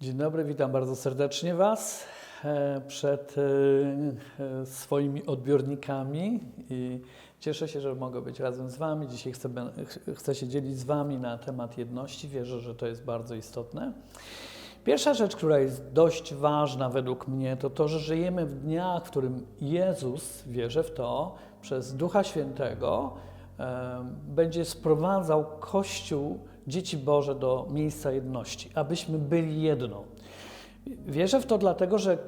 Dzień dobry, witam bardzo serdecznie Was e, przed e, e, swoimi odbiornikami i cieszę się, że mogę być razem z Wami. Dzisiaj chcę, chcę się dzielić z Wami na temat jedności. Wierzę, że to jest bardzo istotne. Pierwsza rzecz, która jest dość ważna według mnie, to to, że żyjemy w dniach, w którym Jezus, wierzę w to, przez Ducha Świętego będzie sprowadzał Kościół dzieci Boże do miejsca jedności, abyśmy byli jedno. Wierzę w to dlatego, że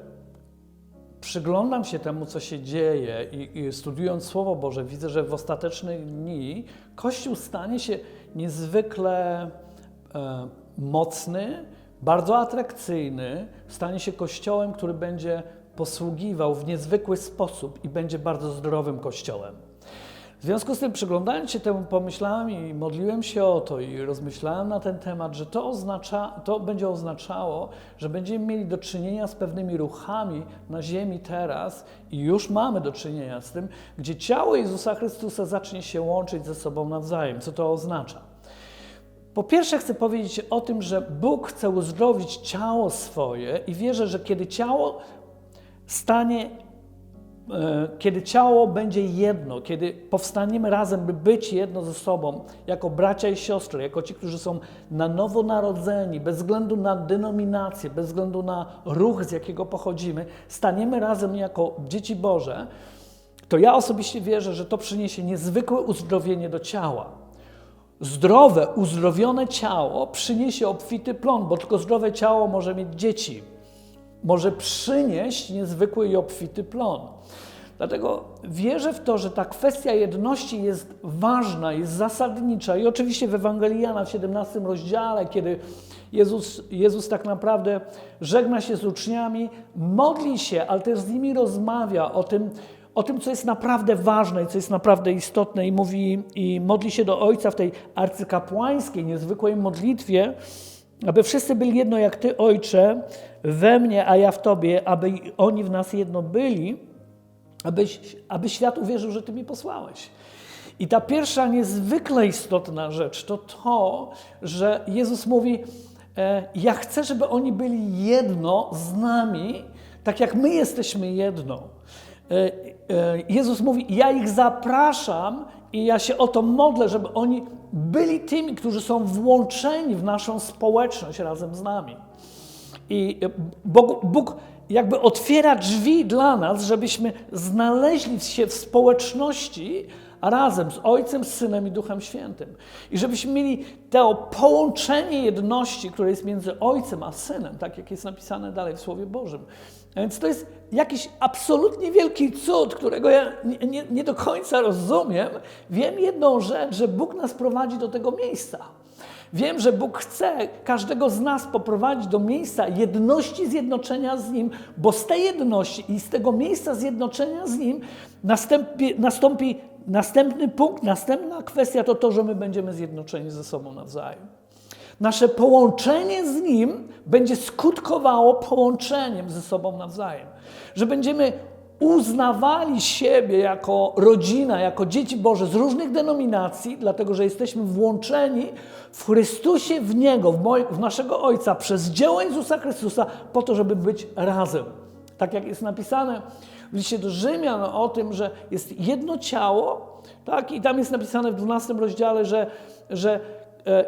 przyglądam się temu, co się dzieje i, i studiując Słowo Boże, widzę, że w ostatecznych dni Kościół stanie się niezwykle e, mocny, bardzo atrakcyjny, stanie się Kościołem, który będzie posługiwał w niezwykły sposób i będzie bardzo zdrowym Kościołem. W związku z tym, przyglądając się temu, pomyślałem i modliłem się o to i rozmyślałem na ten temat, że to, oznacza, to będzie oznaczało, że będziemy mieli do czynienia z pewnymi ruchami na ziemi teraz i już mamy do czynienia z tym, gdzie ciało Jezusa Chrystusa zacznie się łączyć ze sobą nawzajem. Co to oznacza? Po pierwsze, chcę powiedzieć o tym, że Bóg chce uzdrowić ciało swoje i wierzę, że kiedy ciało stanie kiedy ciało będzie jedno, kiedy powstaniemy razem, by być jedno ze sobą, jako bracia i siostry, jako ci, którzy są na nowo narodzeni, bez względu na denominację, bez względu na ruch, z jakiego pochodzimy, staniemy razem jako dzieci Boże, to ja osobiście wierzę, że to przyniesie niezwykłe uzdrowienie do ciała. Zdrowe, uzdrowione ciało przyniesie obfity plon, bo tylko zdrowe ciało może mieć dzieci może przynieść niezwykły i obfity plon. Dlatego wierzę w to, że ta kwestia jedności jest ważna, jest zasadnicza. I oczywiście w Ewangelii Jana w 17 rozdziale, kiedy Jezus, Jezus tak naprawdę żegna się z uczniami, modli się, ale też z nimi rozmawia o tym, o tym, co jest naprawdę ważne i co jest naprawdę istotne, i mówi i modli się do Ojca w tej arcykapłańskiej, niezwykłej modlitwie, aby wszyscy byli jedno jak Ty, Ojcze, we mnie, a ja w Tobie, aby oni w nas jedno byli, aby, aby świat uwierzył, że Ty mi posłałeś. I ta pierwsza niezwykle istotna rzecz to to, że Jezus mówi: e, Ja chcę, żeby oni byli jedno z nami, tak jak my jesteśmy jedno. E, e, Jezus mówi: Ja ich zapraszam i ja się o to modlę, żeby oni byli tymi, którzy są włączeni w naszą społeczność razem z nami. I Bóg, Bóg jakby otwiera drzwi dla nas, żebyśmy znaleźli się w społeczności razem z Ojcem, Synem i Duchem Świętym. I żebyśmy mieli to połączenie jedności, które jest między Ojcem a Synem, tak jak jest napisane dalej w Słowie Bożym. A więc to jest jakiś absolutnie wielki cud, którego ja nie, nie, nie do końca rozumiem. Wiem jedną rzecz, że Bóg nas prowadzi do tego miejsca. Wiem, że Bóg chce każdego z nas poprowadzić do miejsca jedności, zjednoczenia z Nim, bo z tej jedności i z tego miejsca zjednoczenia z Nim nastąpi, nastąpi następny punkt, następna kwestia to to, że my będziemy zjednoczeni ze sobą nawzajem. Nasze połączenie z Nim będzie skutkowało połączeniem ze sobą nawzajem. Że będziemy uznawali siebie jako rodzina, jako dzieci Boże z różnych denominacji, dlatego że jesteśmy włączeni w Chrystusie, w Niego, w, moj, w naszego Ojca, przez dzieło Jezusa Chrystusa, po to, żeby być razem. Tak jak jest napisane w liście do Rzymian o tym, że jest jedno ciało, tak? i tam jest napisane w 12 rozdziale, że, że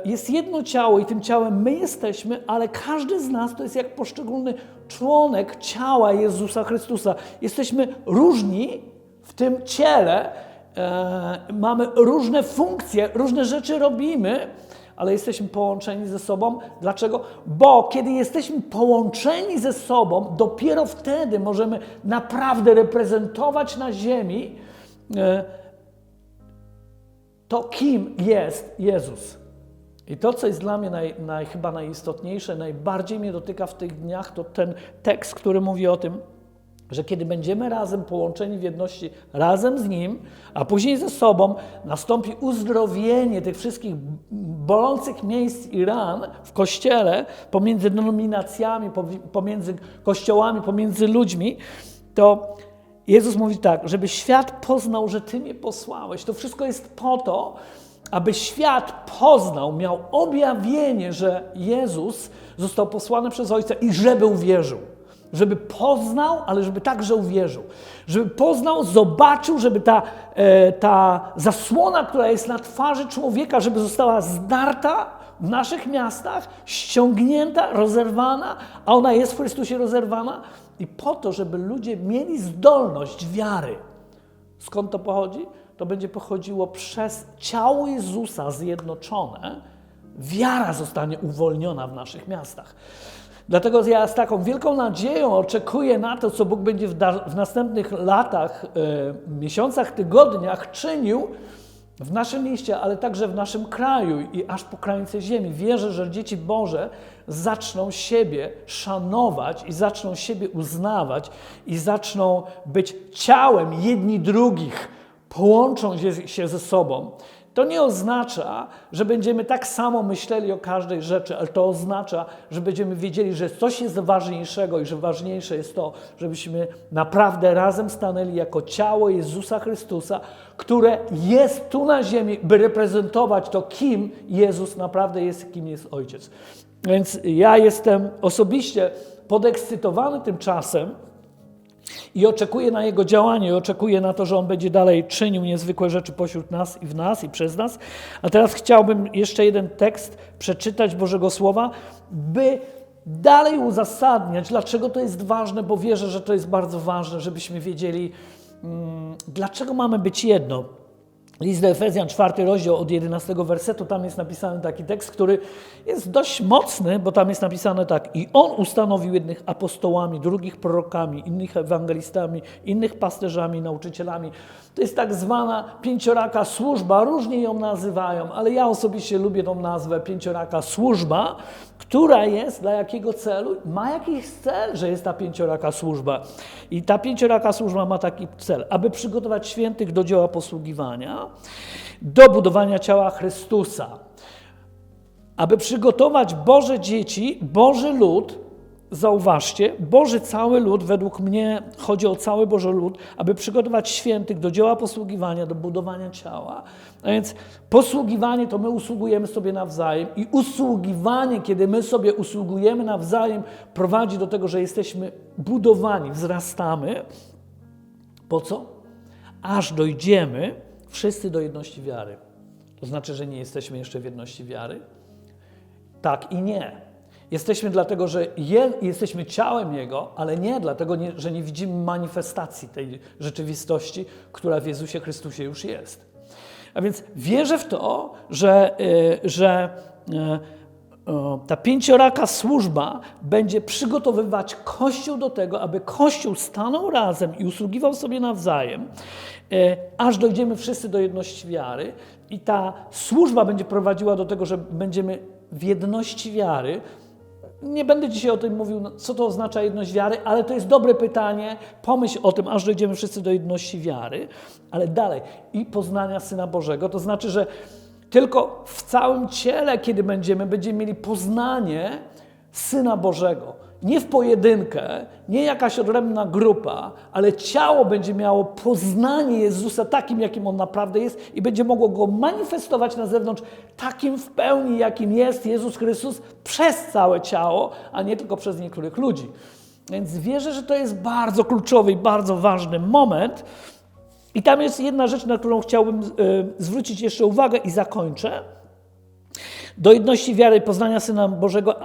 jest jedno ciało i tym ciałem my jesteśmy, ale każdy z nas to jest jak poszczególny członek ciała Jezusa Chrystusa. Jesteśmy różni w tym ciele, e, mamy różne funkcje, różne rzeczy robimy, ale jesteśmy połączeni ze sobą. Dlaczego? Bo kiedy jesteśmy połączeni ze sobą, dopiero wtedy możemy naprawdę reprezentować na ziemi e, to, kim jest Jezus. I to, co jest dla mnie naj, naj, chyba najistotniejsze, najbardziej mnie dotyka w tych dniach, to ten tekst, który mówi o tym, że kiedy będziemy razem połączeni w jedności, razem z Nim, a później ze sobą, nastąpi uzdrowienie tych wszystkich bolących miejsc i ran w Kościele, pomiędzy denominacjami, pomiędzy kościołami, pomiędzy ludźmi, to Jezus mówi tak, żeby świat poznał, że Ty mnie posłałeś. To wszystko jest po to, aby świat poznał, miał objawienie, że Jezus został posłany przez Ojca i żeby uwierzył. Żeby poznał, ale żeby także uwierzył. Żeby poznał, zobaczył, żeby ta, e, ta zasłona, która jest na twarzy człowieka, żeby została zdarta w naszych miastach, ściągnięta, rozerwana, a ona jest w Chrystusie rozerwana. I po to, żeby ludzie mieli zdolność wiary. Skąd to pochodzi? To będzie pochodziło przez ciało Jezusa zjednoczone. Wiara zostanie uwolniona w naszych miastach. Dlatego ja z taką wielką nadzieją oczekuję na to, co Bóg będzie w, w następnych latach, e, miesiącach, tygodniach czynił w naszym mieście, ale także w naszym kraju i aż po krańce ziemi. Wierzę, że dzieci Boże zaczną siebie szanować i zaczną siebie uznawać i zaczną być ciałem jedni drugich, połączą się, ze sobą. To nie oznacza, że będziemy tak samo myśleli o każdej rzeczy, ale to oznacza, że będziemy wiedzieli, że coś jest ważniejszego i że ważniejsze jest to, żebyśmy naprawdę razem stanęli jako ciało Jezusa Chrystusa, które jest tu na ziemi, by reprezentować to, kim Jezus naprawdę jest, kim jest Ojciec. Więc ja jestem osobiście podekscytowany tym czasem, i oczekuję na Jego działanie, i oczekuję na to, że On będzie dalej czynił niezwykłe rzeczy pośród nas i w nas i przez nas. A teraz chciałbym jeszcze jeden tekst przeczytać Bożego Słowa, by dalej uzasadniać, dlaczego to jest ważne, bo wierzę, że to jest bardzo ważne, żebyśmy wiedzieli, mm, dlaczego mamy być jedno. List do Efezjan, czwarty rozdział od 11 wersetu, tam jest napisany taki tekst, który jest dość mocny, bo tam jest napisane tak. I On ustanowił jednych apostołami, drugich prorokami, innych ewangelistami, innych pasterzami, nauczycielami. To jest tak zwana pięcioraka służba, różnie ją nazywają, ale ja osobiście lubię tą nazwę pięcioraka służba, która jest dla jakiego celu? Ma jakiś cel, że jest ta pięcioraka służba. I ta pięcioraka służba ma taki cel, aby przygotować świętych do dzieła posługiwania, do budowania ciała Chrystusa, aby przygotować Boże dzieci, Boży lud, zauważcie, Boży cały lud, według mnie chodzi o cały Boży lud, aby przygotować świętych do dzieła posługiwania, do budowania ciała. A więc posługiwanie to my usługujemy sobie nawzajem i usługiwanie, kiedy my sobie usługujemy nawzajem, prowadzi do tego, że jesteśmy budowani, wzrastamy. Po co? Aż dojdziemy wszyscy do jedności wiary. To znaczy, że nie jesteśmy jeszcze w jedności wiary? Tak i nie. Jesteśmy dlatego, że je, jesteśmy ciałem Jego, ale nie dlatego, nie, że nie widzimy manifestacji tej rzeczywistości, która w Jezusie Chrystusie już jest. A więc wierzę w to, że, y, że y, ta pięcioraka służba będzie przygotowywać Kościół do tego, aby Kościół stanął razem i usługiwał sobie nawzajem, y, aż dojdziemy wszyscy do jedności wiary. I ta służba będzie prowadziła do tego, że będziemy w jedności wiary, nie będę dzisiaj o tym mówił, no, co to oznacza jedność wiary, ale to jest dobre pytanie. Pomyśl o tym, aż dojdziemy wszyscy do jedności wiary, ale dalej i poznania Syna Bożego. To znaczy, że tylko w całym ciele, kiedy będziemy, będziemy mieli poznanie Syna Bożego. Nie w pojedynkę, nie jakaś odrębna grupa, ale ciało będzie miało poznanie Jezusa takim, jakim On naprawdę jest i będzie mogło Go manifestować na zewnątrz takim w pełni, jakim jest Jezus Chrystus przez całe ciało, a nie tylko przez niektórych ludzi. Więc wierzę, że to jest bardzo kluczowy i bardzo ważny moment. I tam jest jedna rzecz, na którą chciałbym y, zwrócić jeszcze uwagę i zakończę. Do jedności wiary poznania Syna Bożego,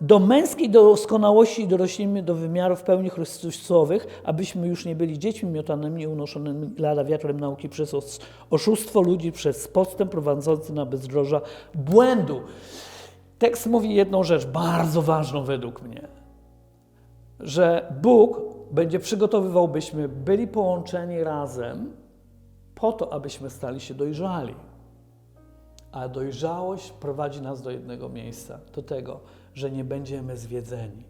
do męskiej doskonałości dorośnimy do wymiarów pełni Chrystusowych, abyśmy już nie byli dziećmi miotanymi i unoszonymi lada wiatrem nauki przez oszustwo ludzi, przez podstęp prowadzący na bezdroża błędu. Tekst mówi jedną rzecz, bardzo ważną według mnie, że Bóg będzie przygotowywał, byśmy byli połączeni razem po to, abyśmy stali się dojrzali. A dojrzałość prowadzi nas do jednego miejsca, do tego, że nie będziemy zwiedzeni.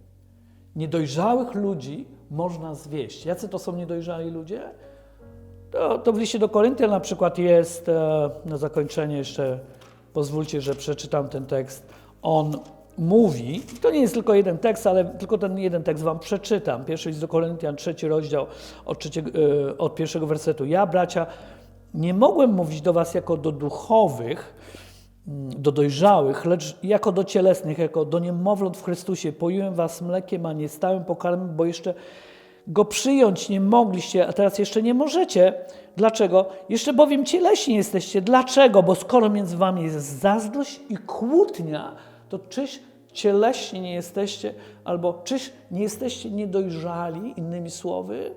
Niedojrzałych ludzi można zwieść. Jacy to są niedojrzali ludzie? To, to w liście do Koryntian na przykład jest, e, na zakończenie jeszcze pozwólcie, że przeczytam ten tekst. On mówi, to nie jest tylko jeden tekst, ale tylko ten jeden tekst wam przeczytam. Pierwszy list do Koryntian, trzeci rozdział od, trzeciego, e, od pierwszego wersetu. Ja, bracia, nie mogłem mówić do Was jako do duchowych, mm, do dojrzałych, lecz jako do cielesnych, jako do niemowląt w Chrystusie. Poiłem Was mlekiem, a nie stałym pokarmem, bo jeszcze go przyjąć nie mogliście, a teraz jeszcze nie możecie. Dlaczego? Jeszcze bowiem cieleśni jesteście. Dlaczego? Bo skoro między wami jest zazdrość i kłótnia, to czyś cieleśni nie jesteście, albo czyś nie jesteście niedojrzali, innymi słowy?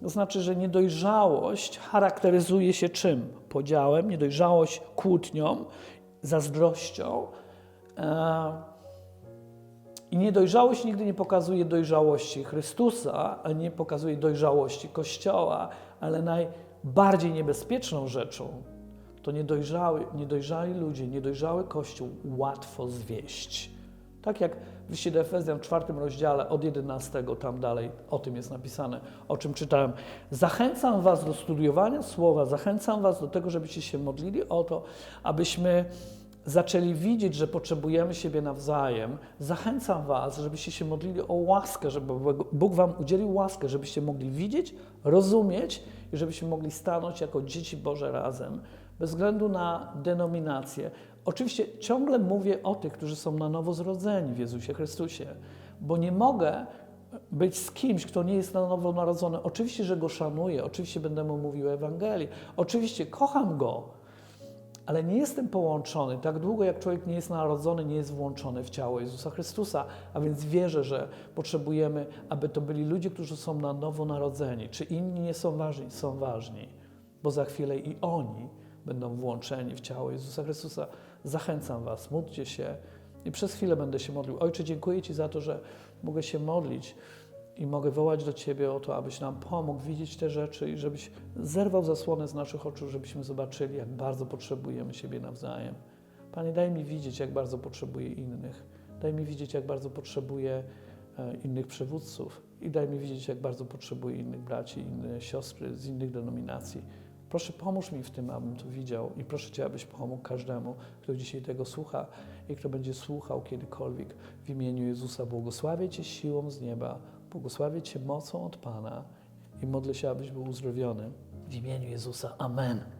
To znaczy, że niedojrzałość charakteryzuje się czym? Podziałem, niedojrzałość kłótnią, zazdrością. E, I niedojrzałość nigdy nie pokazuje dojrzałości Chrystusa, a nie pokazuje dojrzałości Kościoła, ale najbardziej niebezpieczną rzeczą to niedojrzały, niedojrzali ludzie, niedojrzały Kościół łatwo zwieść. Tak jak w liście do Efezjan w czwartym rozdziale od 11 tam dalej o tym jest napisane, o czym czytałem. Zachęcam Was do studiowania słowa, zachęcam Was do tego, żebyście się modlili o to, abyśmy zaczęli widzieć, że potrzebujemy siebie nawzajem. Zachęcam Was, żebyście się modlili o łaskę, żeby Bóg Wam udzielił łaskę, żebyście mogli widzieć, rozumieć i żebyśmy mogli stanąć jako dzieci Boże razem, bez względu na denominację. Oczywiście ciągle mówię o tych, którzy są na nowo zrodzeni w Jezusie Chrystusie, bo nie mogę być z kimś, kto nie jest na nowo narodzony. Oczywiście, że go szanuję, oczywiście będę mu mówił Ewangelii, oczywiście kocham go, ale nie jestem połączony. Tak długo jak człowiek nie jest narodzony, nie jest włączony w ciało Jezusa Chrystusa, a więc wierzę, że potrzebujemy, aby to byli ludzie, którzy są na nowo narodzeni. Czy inni nie są ważni? Są ważni, bo za chwilę i oni będą włączeni w ciało Jezusa Chrystusa. Zachęcam Was, módlcie się i przez chwilę będę się modlił. Ojcze, dziękuję Ci za to, że mogę się modlić i mogę wołać do Ciebie o to, abyś nam pomógł widzieć te rzeczy i żebyś zerwał zasłonę z naszych oczu, żebyśmy zobaczyli, jak bardzo potrzebujemy siebie nawzajem. Panie, daj mi widzieć, jak bardzo potrzebuję innych. Daj mi widzieć, jak bardzo potrzebuję e, innych przywódców i daj mi widzieć, jak bardzo potrzebuję innych braci, inne siostry z innych denominacji. Proszę, pomóż mi w tym, abym to widział i proszę Cię, abyś pomógł każdemu, kto dzisiaj tego słucha i kto będzie słuchał kiedykolwiek. W imieniu Jezusa błogosławię Cię siłą z nieba, błogosławię Cię mocą od Pana i modlę się, abyś był uzdrowiony. W imieniu Jezusa. Amen.